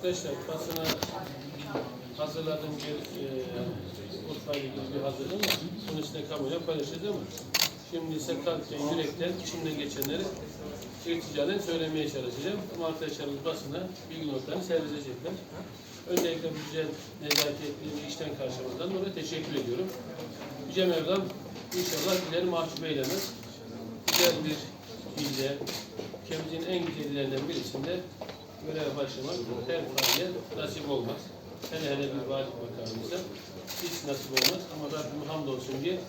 Arkadaşlar basına hazırladığım bir e, ile ilgili bir hazırlığım var. Bunu size kamuoyuna paylaşacağım şimdi ise kalpten, yürekten, içimden geçenleri irticalen söylemeye çalışacağım. Ama arkadaşlarımız basına bilgi notlarını servis edecekler. Öncelikle bu güzel nezaketli ve işten karşılamazdan dolayı teşekkür ediyorum. Yüce Mevlam inşallah dileri mahcup eylemez. Güzel bir ilde, ülkemizin en güzel illerinden birisinde göreve başlamak her faniye nasip olmaz. Hele hele bir vali makamımıza hiç nasip olmaz. Ama Rabbim hamdolsun diye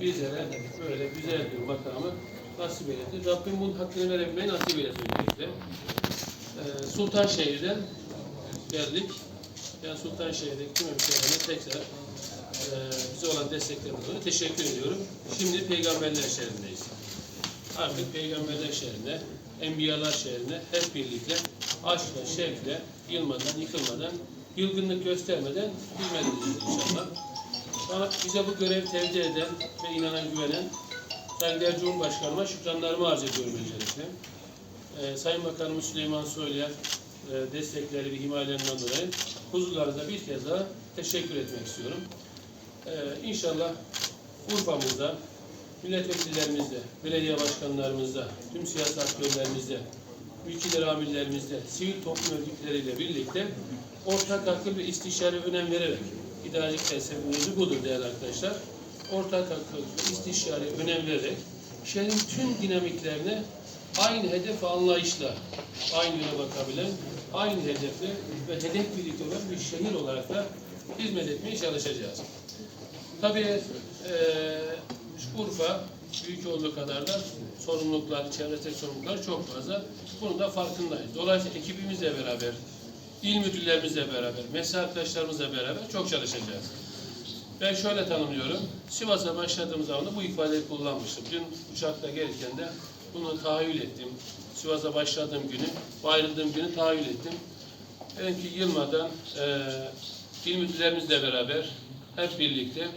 bizlere böyle güzel bir makamı nasip eyledi. Rabbim bunun hakkını verebilmeyi nasip eylesin öncelikle. Ee, Sultanşehir'den geldik. Yani Sultanşehir'deki tüm hemşehrilerine tekrar e, bize olan destekleriniz dolayı teşekkür ediyorum. Şimdi Peygamberler şehrindeyiz. Artık Peygamberler şehrinde, Enbiyalar şehrinde hep birlikte aşkla, şevkle, yılmadan, yıkılmadan, yılgınlık göstermeden edeceğiz inşallah. Bana, bize bu görev tevdi eden ve inanan, güvenen saygıdeğer Cumhurbaşkanıma şükranlarımı arz ediyorum öncelikle. Ee, Sayın Bakanımız Süleyman Soylu'ya e, destekleri ve himayelerinden dolayı huzurlarınıza bir kez daha teşekkür etmek istiyorum. Ee, inşallah Urfa'mızda, milletvekillerimizle, belediye başkanlarımızla, tüm siyasi aktörlerimizle, ülkeler amirlerimizle, sivil toplum örgütleriyle birlikte ortak akıl ve istişare önem vererek idarecilik felsefemiz budur değerli arkadaşlar. Ortak akıl ve istişare önem vererek şehrin tüm dinamiklerine aynı hedef anlayışla aynı yöne bakabilen, aynı hedefle ve hedef birlikte olan bir şehir olarak da hizmet etmeye çalışacağız. Tabii eee Urfa büyük olduğu kadar da sorumluluklar, çevresel sorumluluklar çok fazla. Bunun da farkındayız. Dolayısıyla ekibimizle beraber, il müdürlerimizle beraber, mesai arkadaşlarımızla beraber çok çalışacağız. Ben şöyle tanımlıyorum. Sivas'a başladığım zaman da bu ifadeyi kullanmıştım. Dün uçakta gelirken de bunu tahayyül ettim. Sivas'a başladığım günü, ayrıldığım günü tahayyül ettim. Dedim ki yılmadan eee il müdürlerimizle beraber hep birlikte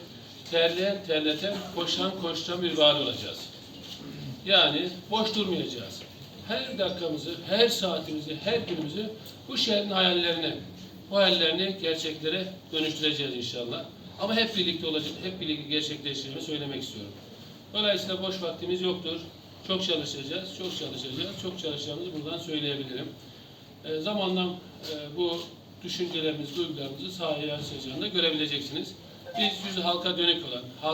terleyen terleten, koşan koşan bir vali olacağız. Yani boş durmayacağız. Her dakikamızı, her saatimizi, her günümüzü bu şehrin hayallerine, bu hayallerini gerçeklere dönüştüreceğiz inşallah. Ama hep birlikte olacak, hep birlikte gerçekleştirmeyi söylemek istiyorum. Dolayısıyla boş vaktimiz yoktur. Çok çalışacağız, çok çalışacağız, çok çalışacağımızı buradan söyleyebilirim. E, zamanla e, bu düşüncelerimiz, duygularımızı sahaya yansıyacağını görebileceksiniz. Biz yüzü halka dönük olan,